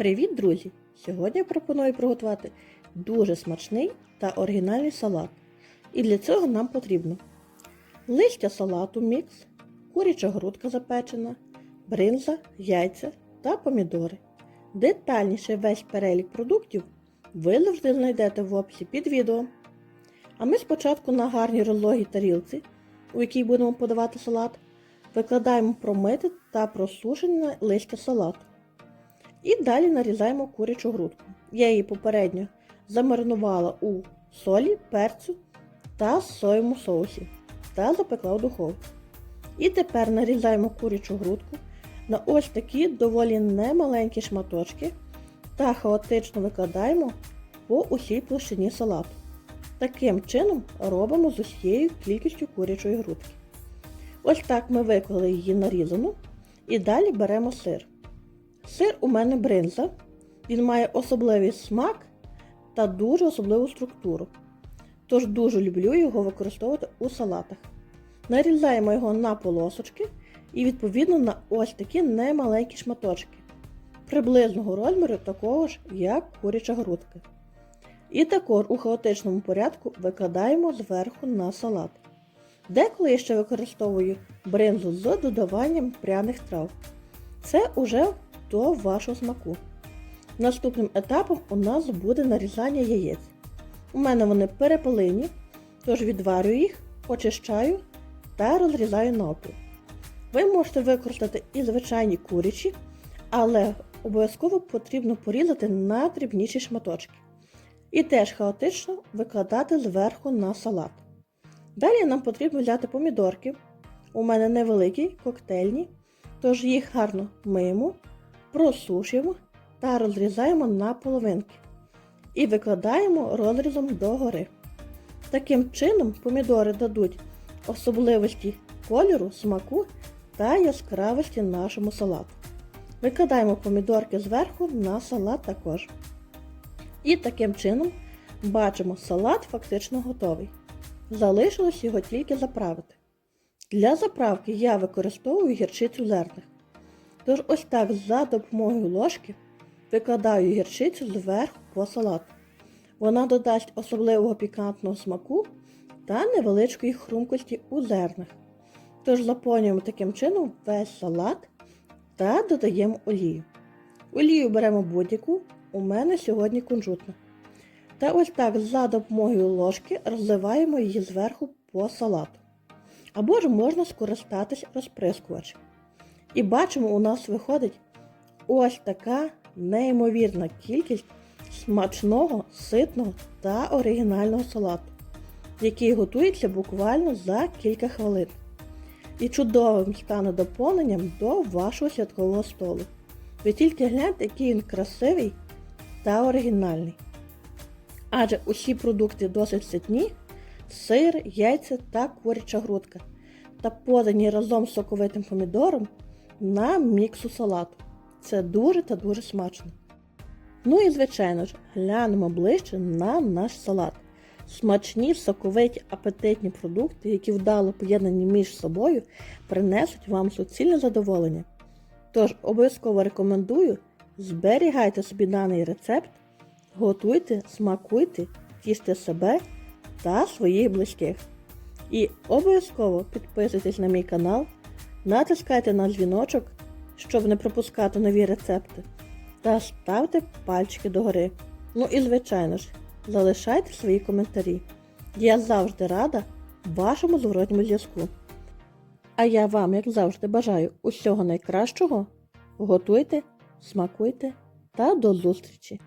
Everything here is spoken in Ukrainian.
Привіт, друзі! Сьогодні я пропоную приготувати дуже смачний та оригінальний салат. І для цього нам потрібно листя салату мікс, куряча грудка запечена, бринза, яйця та помідори. Детальніше весь перелік продуктів ви завжди знайдете в описі під відео. А ми спочатку на гарній розлогій тарілці, у якій будемо подавати салат, викладаємо промите та просушене листя салату. І далі нарізаємо курячу грудку. Я її попередньо замаринувала у солі, перцю та соєвому соусі та запекла в духовку. І тепер нарізаємо курячу грудку на ось такі доволі немаленькі шматочки та хаотично викладаємо по усій площині салату. Таким чином робимо з усією кількістю курячої грудки. Ось так ми виклали її нарізану і далі беремо сир. Сир у мене бринза. Він має особливий смак та дуже особливу структуру. Тож дуже люблю його використовувати у салатах. Нарізаємо його на полосочки і відповідно на ось такі немаленькі шматочки. Приблизного розміру такого ж, як куряча грудка. І також у хаотичному порядку викладаємо зверху на салат. Деколи я ще використовую бринзу з додаванням пряних трав. Це уже до вашого смаку. Наступним етапом у нас буде нарізання яєць. У мене вони перепелині, тож відварюю їх, очищаю та розрізаю навпіл. Ви можете використати і звичайні курячі, але обов'язково потрібно порізати на дрібніші шматочки. І теж хаотично викладати зверху на салат. Далі нам потрібно взяти помідорки. У мене невеликі, коктейльні, тож їх гарно миємо, просушуємо та розрізаємо на половинки. І викладаємо розрізом догори. Таким чином помідори дадуть особливості кольору, смаку та яскравості нашому салату. Викладаємо помідорки зверху на салат також. І таким чином бачимо, салат фактично готовий. Залишилось його тільки заправити. Для заправки я використовую гірчицю зерних. Тож ось так за допомогою ложки викладаю гірчицю зверху по салату. Вона додасть особливого пікантного смаку та невеличкої хрумкості у зернах. Тож заповнюємо таким чином весь салат та додаємо олію. Олію беремо будь-яку, у мене сьогодні кунжутна. Та ось так за допомогою ложки розливаємо її зверху по салату. Або ж можна скористатись розприскувачем. І бачимо, у нас виходить ось така неймовірна кількість смачного, ситного та оригінального салату, який готується буквально за кілька хвилин. І чудовим стане доповненням до вашого святкового столу. Ви тільки гляньте, який він красивий та оригінальний. Адже усі продукти досить ситні, сир, яйця та куряча грудка, та подані разом з соковитим помідором на міксу салату. Це дуже та дуже смачно. Ну і, звичайно ж, глянемо ближче на наш салат. Смачні, соковиті, апетитні продукти, які вдало поєднані між собою, принесуть вам суцільне задоволення. Тож обов'язково рекомендую зберігайте собі даний рецепт, готуйте, смакуйте, тіште себе та своїх близьких. І обов'язково підписуйтесь на мій канал, натискайте на дзвіночок, щоб не пропускати нові рецепти, та ставте пальчики догори. Ну і, звичайно ж, залишайте свої коментарі. Я завжди рада вашому зворотньому зв'язку. А я вам, як завжди, бажаю усього найкращого. Готуйте, смакуйте та до зустрічі!